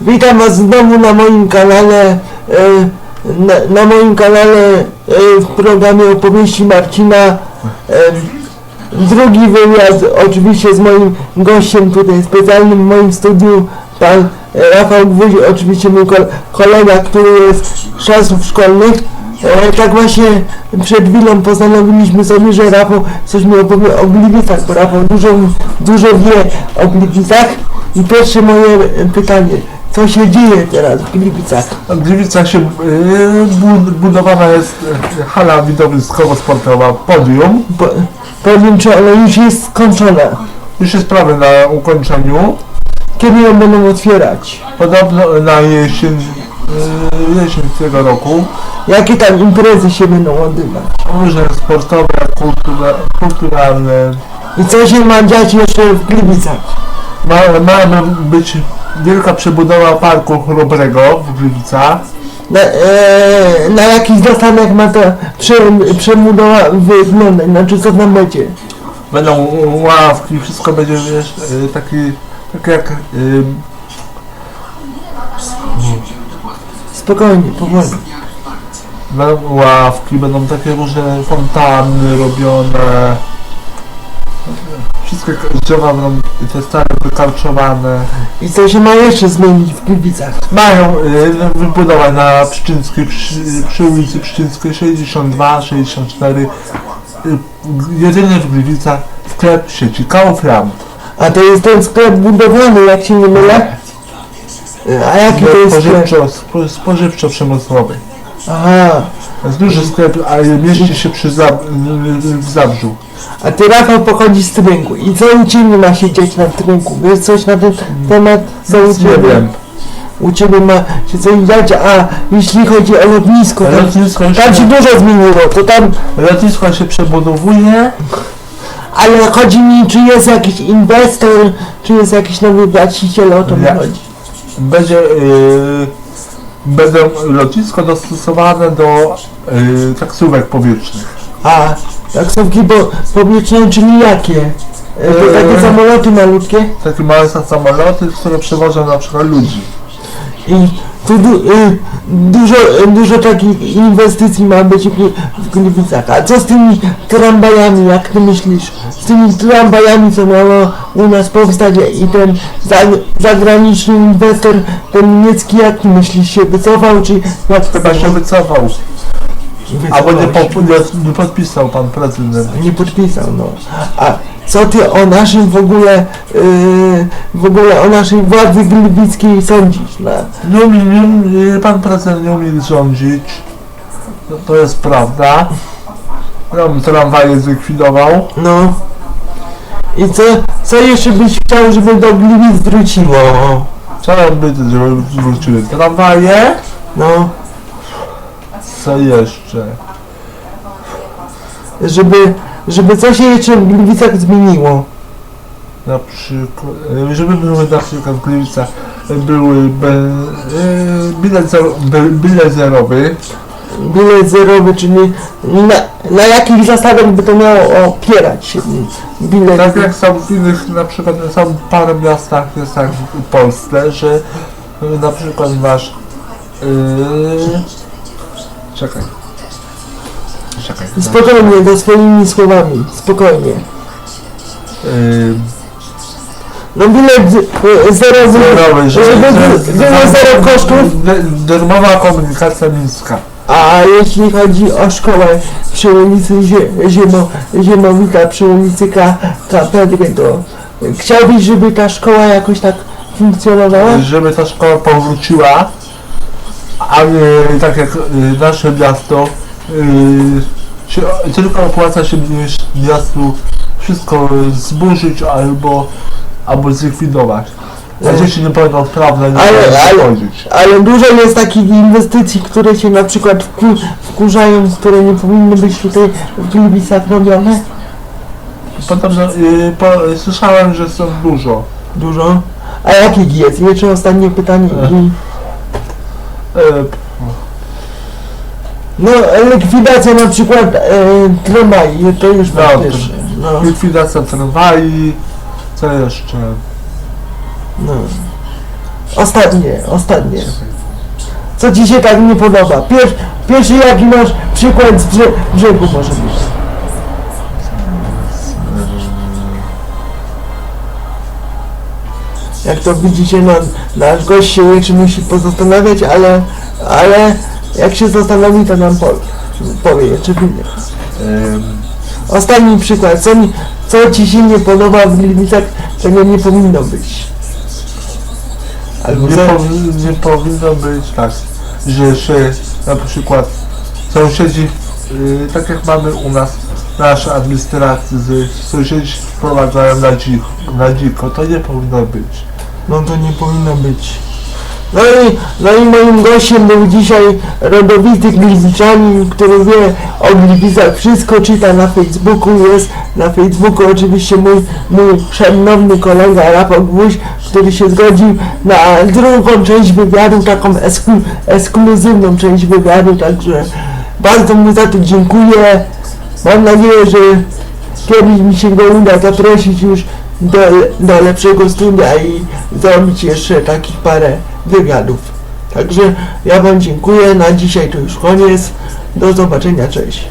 Witam Was znowu na moim kanale, e, na, na moim kanale e, w programie opowieści Marcina. E, drugi wywiad oczywiście z moim gościem tutaj specjalnym w moim studiu, pan Rafał Gwóźdź, oczywiście mój kol- kolega, który jest z czasów szkolnych. Tak właśnie przed chwilą postanowiliśmy sobie, że Rafał coś mi opowie o Gliwicach, bo Rafał dużo, dużo wie o Gliwicach. I pierwsze moje pytanie, co się dzieje teraz w Gliwicach? W Gliwicach się yy, bu- budowana jest yy, hala widowiskowo-sportowa Podium. Po, powiem, czy już jest skończona. Już jest prawie na ukończeniu. Kiedy ją będą otwierać? Podobno na jesień, yy, jesień tego roku. Jakie tam imprezy się będą odbywać? Różne sportowe, kultura, kulturalne. I co się ma dziać jeszcze w Gliwicach? Ma, ma być wielka przebudowa parku chrobrego w Gliwicach. Na, e, na jakich zasadach ma ta prze, przebudowa wyglądać? Znaczy co tam będzie? Będą ławki, wszystko będzie wiesz, yy, taki, tak jak yy, Spokojnie, powoli. Będą ławki, będą takie różne fontanny robione. Wszystkie drzewa będą stare wykarczowane. I co się ma jeszcze zmienić w Gliwicach? Mają y, wybudować na Pszczyńskiej, przy, przy ulicy Pszczyńskiej 62, 64. Y, jedyny w Gliwicach sklep sieci Kaufland. A to jest ten sklep budowlany, jak się nie mylę? A jaki to jest sklep? Spożywczo, spo, spożywczo-przemysłowy. Aha. To jest duży sklep, a mieści się przy Zab, w Zabrzu. A ty Rafał pochodzi z Trynku. I co u Ciebie ma się dziać na Trynku? Wiesz coś na ten temat? Co u Nie Ciebie? wiem. U Ciebie ma się coś dziać, a jeśli chodzi o lotnisko, tam, Lotnisko tam się dużo zmieniło, to tam, Lotnisko się przebudowuje. ale chodzi mi, czy jest jakiś inwestor, czy jest jakiś nowy właściciel, o to mi chodzi. Będzie yy, będą lotnisko dostosowane do yy, taksówek powietrznych. A, taksówki po, powietrzne, czyli jakie? E, to takie Eee. samoloty malutkie? Takie małe samoloty, które przewożą na przykład ludzi. I tu du, y, dużo, dużo takich inwestycji ma być w, w Gliwicach. A co z tymi tramwajami, jak ty myślisz? Z tymi tramwajami, co miało u nas powstać i ten za, zagraniczny inwestor, ten niemiecki, jak ty myślisz, się wycofał, czy jak to Chyba się wycofał. Albo nie, po, nie, nie podpisał pan prezydent. nie podpisał, no. A co ty o naszym w ogóle, yy, w ogóle o naszej władzy gliwickiej sądzisz? No? Nie umie, nie, pan prezydent nie umie rządzić. No, to jest prawda. No, tramwaje zlikwidował. No. I co, co jeszcze byś chciał, żeby do Gliwic wróciło? Co by żeby wróciły tramwaje? No, Co jeszcze? żeby, żeby coś się jeszcze w Gliwicach zmieniło. Na przykład, żeby były na przykład w Gliwicach były be, e, bilet, zero, be, bilet zerowy, Bilet zerowy, czyli na, na jakich zasadach by to miało opierać bilet? tak jak są w innych, na przykład są parę miastach, jest tak w Polsce, że na przykład masz yy, czekaj Spokojnie, to swoimi słowami, spokojnie. yy, No bilet z- zerowy, zerowy, że, żeby że, było zero kosztów, d- darmowa komunikacja miejska A jeśli chodzi o szkołę przy ulicy Zie- Ziemo, Ziemowita, przy ulicy Ka, Kapedry, to chciałbyś, żeby ta szkoła jakoś tak funkcjonowała? żeby ta szkoła powróciła, a nie tak jak y, nasze miasto, y, się, tylko opłaca się mi- miastu wszystko zburzyć albo, albo zlikwidować. A No. dzieci niepełnosprawne nie Ale- ale-. Ale dużo jest takich inwestycji, które się na przykład wku, wkurzają, które nie powinny być tutaj w Gliwicach robione. Podobno y, po, słyszałem, że są dużo. Dużo. A jakich jest? Jeszcze ostatnie pytanie. I, E, no, likwidacja na przykład e, tramwaju, to już No, faktycznie. No, likwidacja tramwaj, co jeszcze? no. Ostatnie, ostatnie. Co ci się tak nie podoba? Pier, pierwszy jaki masz przykład z brze, brzegu może być. Jak to widzicie, no, nasz gość się jeszcze musi pozastanawiać, ale, ale jak się zastanowi, to nam powie, powie czy nie. Em, Ostatni przykład. Co, mi- co ci się nie podoba w Gliwicach, czego nie powinno być? Albo Nie, powi- nie powinno być tak, że się na przykład sąsiedzi, y, tak jak mamy u nas nasze administracje, sąsiedzi wprowadzają na dziko, na dziko, to nie powinno być. no to nie powinno być. No i, no i moim gościem był dzisiaj rodowity Gliwiczanin, który wie o Gliwicach wszystko, czyta na Facebooku, jest na Facebooku oczywiście mój, mój szanowny kolega Rafał Gwóźdź, który się zgodził na drugą część wywiadu, taką esklu, ekskluzywną część wywiadu, także bardzo mu za to dziękuję. Mam nadzieję, że kiedyś mi się go uda zaprosić już do, do lepszego studia i zrobić jeszcze takich parę wywiadów. Także ja Wam dziękuję, na dzisiaj to już koniec. Do zobaczenia, cześć.